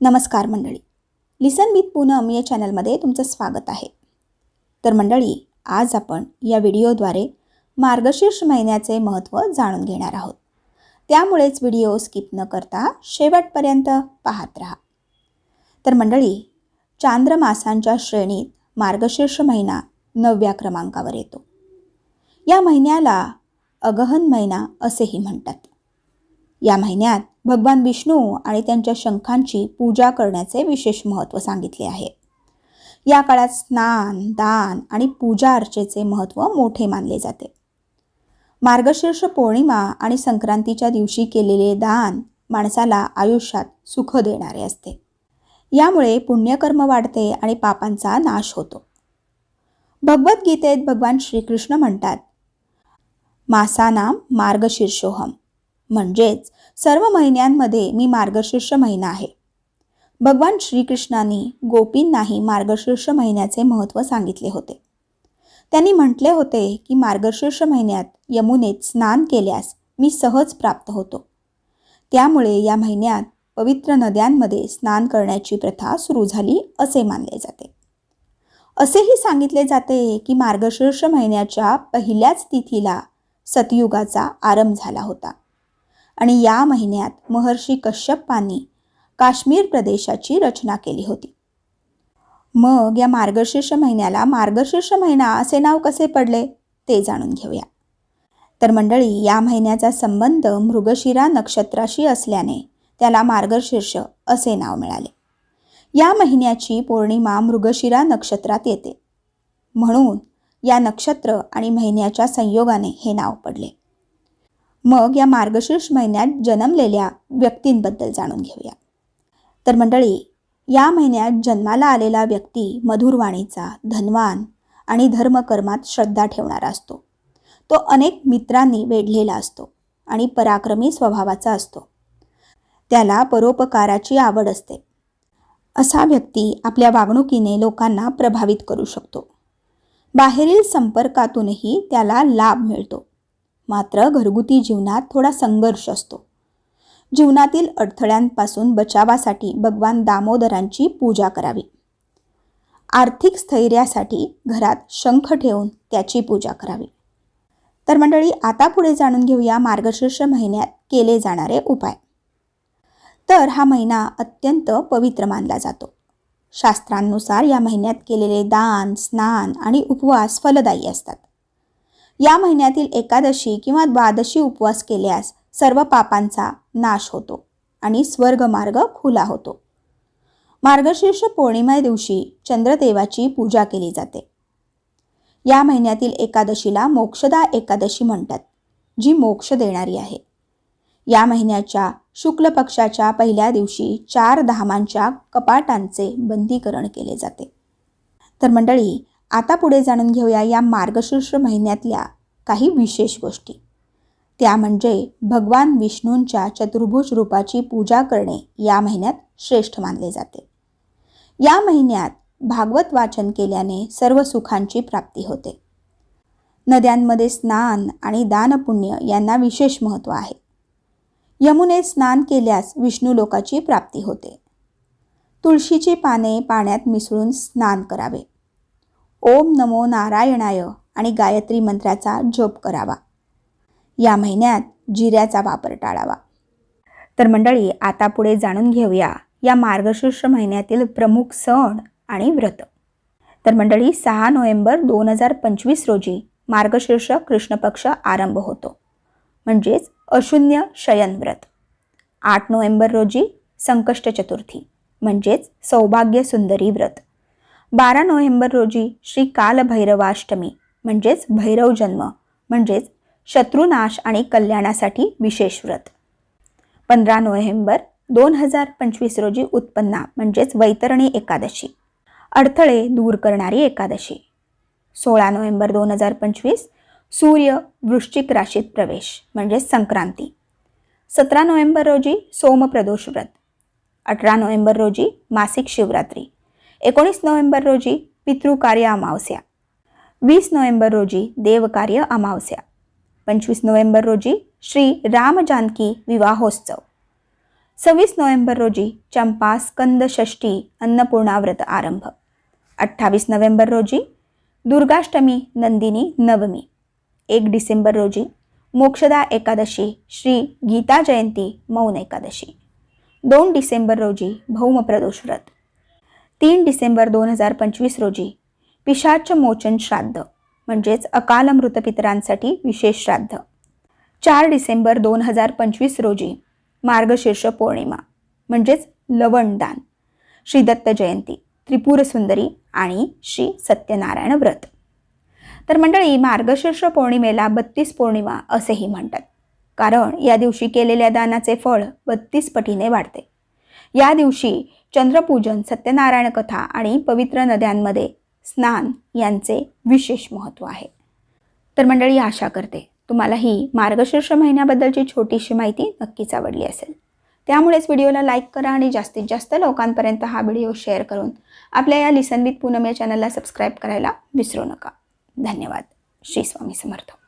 नमस्कार मंडळी. लिसन विथ पूनम या चॅनलमध्ये तुमचं स्वागत आहे. तर मंडळी आज आपण या व्हिडिओद्वारे मार्गशीर्ष महिन्याचे महत्त्व जाणून घेणार आहोत. त्यामुळेच व्हिडिओ स्किप न करता शेवटपर्यंत पाहत राहा. तर मंडळी चांद्रमासांच्या श्रेणीत मार्गशीर्ष महिना नवव्या क्रमांकावर येतो. या महिन्याला अगहन महिना असेही म्हणतात. या महिन्यात भगवान विष्णू आणि त्यांच्या शंखांची पूजा करण्याचे विशेष महत्त्व सांगितले आहे. या काळात स्नान दान आणि पूजा अर्चेचे महत्त्व मोठे मानले जाते. मार्गशीर्ष पौर्णिमा आणि संक्रांतीच्या दिवशी केलेले दान माणसाला आयुष्यात सुख देणारे असते. यामुळे पुण्यकर्म वाढते आणि पापांचा नाश होतो. भगवद्गीतेत भगवान श्रीकृष्ण म्हणतात मासानाम मार्गशीर्षोहम म्हणजेच सर्व महिन्यांमध्ये मी मार्गशीर्ष महिना आहे. भगवान श्रीकृष्णांनी गोपींनाही मार्गशीर्ष महिन्याचे महत्त्व सांगितले होते. त्यांनी म्हटले होते की मार्गशीर्ष महिन्यात यमुनेत स्नान केल्यास मी सहज प्राप्त होतो. त्यामुळे या महिन्यात पवित्र नद्यांमध्ये स्नान करण्याची प्रथा सुरू झाली असे मानले जाते. असेही सांगितले जाते की मार्गशीर्ष महिन्याच्या पहिल्याच तिथीला सतयुगाचा आरंभ झाला होता. आणि या महिन्यात महर्षी कश्यपांनी काश्मीर प्रदेशाची रचना केली होती. मग या मार्गशीर्ष महिन्याला मार्गशीर्ष महिना असे नाव कसे पडले ते जाणून घेऊया. तर मंडळी या महिन्याचा संबंध मृगशिरा नक्षत्राशी असल्याने त्याला मार्गशीर्ष असे नाव मिळाले. या महिन्याची पौर्णिमा मृगशिरा नक्षत्रात येते. म्हणून या नक्षत्र आणि महिन्याच्या संयोगाने हे नाव पडले. मग या मार्गशीर्ष महिन्यात जन्मलेल्या व्यक्तींबद्दल जाणून घेऊया. तर मंडळी या महिन्यात जन्माला आलेला व्यक्ती मधुरवाणीचा धनवान आणि धर्मकर्मात श्रद्धा ठेवणारा असतो. तो अनेक मित्रांनी वेढलेला असतो आणि पराक्रमी स्वभावाचा असतो. त्याला परोपकाराची आवड असते. असा व्यक्ती आपल्या वागणुकीने लोकांना प्रभावित करू शकतो. बाहेरील संपर्कातूनही त्याला लाभ मिळतो. मात्र घरगुती जीवनात थोडा संघर्ष असतो. जीवनातील अडथळ्यांपासून बचावासाठी भगवान दामोदरांची पूजा करावी. आर्थिक स्थैर्यासाठी घरात शंख ठेवून त्याची पूजा करावी. तर मंडळी आता पुढे जाणून घेऊया मार्गशीर्ष महिन्यात केले जाणारे उपाय. तर हा महिना अत्यंत पवित्र मानला जातो. शास्त्रांनुसार या महिन्यात केलेले दान स्नान आणि उपवास फलदायी असतात. या महिन्यातील एकादशी किंवा द्वादशी उपवास केल्यास सर्व पापांचा नाश होतो आणि स्वर्गमार्ग खुला होतो. मार्गशीर्ष पौर्णिमा दिवशी चंद्रदेवाची पूजा केली जाते. या महिन्यातील एकादशीला मोक्षदा एकादशी म्हणतात जी मोक्ष देणारी आहे. या महिन्याच्या शुक्ल पक्षाच्या पहिल्या दिवशी चार धामांच्या कपाटांचे बंदीकरण केले जाते. तर मंडळी आता पुढे जाणून घेऊया या मार्गशीर्ष महिन्यातल्या काही विशेष गोष्टी. त्या म्हणजे भगवान विष्णूंच्या चतुर्भुज रूपाची पूजा करणे या महिन्यात श्रेष्ठ मानले जाते. या महिन्यात भागवत वाचन केल्याने सर्व सुखांची प्राप्ती होते. नद्यांमध्ये स्नान आणि दानपुण्य यांना विशेष महत्त्व आहे. यमुनेत स्नान केल्यास विष्णू लोकाची प्राप्ती होते. तुळशीची पाने पाण्यात मिसळून स्नान करावे. ओम नमो नारायणाय आणि गायत्री मंत्राचा जप करावा. या महिन्यात जिऱ्याचा वापर टाळावा. तर मंडळी आता पुढे जाणून घेऊया या मार्गशीर्ष महिन्यातील प्रमुख सण आणि व्रत. तर मंडळी सहा नोव्हेंबर दोन हजार पंचवीस रोजी मार्गशीर्ष कृष्णपक्ष आरंभ होतो. म्हणजेच अशून्य शयन व्रत. आठ नोव्हेंबर रोजी संकष्ट चतुर्थी म्हणजेच सौभाग्य सुंदरी व्रत. बारा नोव्हेंबर रोजी श्री कालभैरवाष्टमी म्हणजेच भैरव जन्म म्हणजेच शत्रुनाश आणि कल्याणासाठी विशेष व्रत. पंधरा नोव्हेंबर दोन हजार पंचवीस रोजी उत्पन्ना म्हणजेच वैतरणी एकादशी. अडथळे दूर करणारी एकादशी. सोळा नोव्हेंबर दोन हजार पंचवीस सूर्य वृश्चिक राशीत प्रवेश म्हणजेच संक्रांती. सतरा नोव्हेंबर रोजी सोमप्रदोष व्रत. अठरा नोव्हेंबर रोजी मासिक शिवरात्री. एकोणीस नोव्हेंबर रोजी पितृकार्य अमावस्या. वीस नोव्हेंबर रोजी देवकार्य अमावस्या. पंचवीस नोव्हेंबर रोजी श्री राम जानकी विवाहोत्सव. सव्वीस नोव्हेंबर रोजी चंपा स्कंद षष्ठी अन्नपूर्णा व्रत आरंभ. अठ्ठावीस नोव्हेंबर रोजी दुर्गाष्टमी नंदिनी नवमी. एक डिसेंबर रोजी मोक्षदा एकादशी श्री गीता जयंती मौन एकादशी. दोन डिसेंबर रोजी भौमप्रदोष व्रत. तीन डिसेंबर दोन हजार पंचवीस रोजी. पिशाच मोचन श्राद्ध म्हणजेच अकाल मृतपितरांसाठी विशेष श्राद्ध. चार डिसेंबर दोन हजार पंचवीस रोजी मार्गशीर्ष पौर्णिमा म्हणजेच लवणदान श्री दत्त जयंती त्रिपुर सुंदरी आणि श्री सत्यनारायण व्रत. तर मंडळी मार्गशीर्ष पौर्णिमेला बत्तीस पौर्णिमा असेही म्हणतात. कारण या दिवशी केलेल्या दानाचे फळ बत्तीस पटीने वाढते. या दिवशी चंद्रपूजन सत्यनारायण कथा आणि पवित्र नद्यांमध्ये स्नान यांचे विशेष महत्त्व आहे. तर मंडळी आशा करते तुम्हाला ही मार्गशीर्ष महिन्याबद्दलची छोटीशी माहिती नक्कीच आवडली असेल. त्यामुळेच व्हिडिओला लाईक करा आणि जास्तीत जास्त लोकांपर्यंत हा व्हिडिओ शेअर करून आपल्या या लिसन विथ पूनम या चॅनलला सबस्क्राईब करायला विसरू नका. धन्यवाद. श्री स्वामी समर्थ.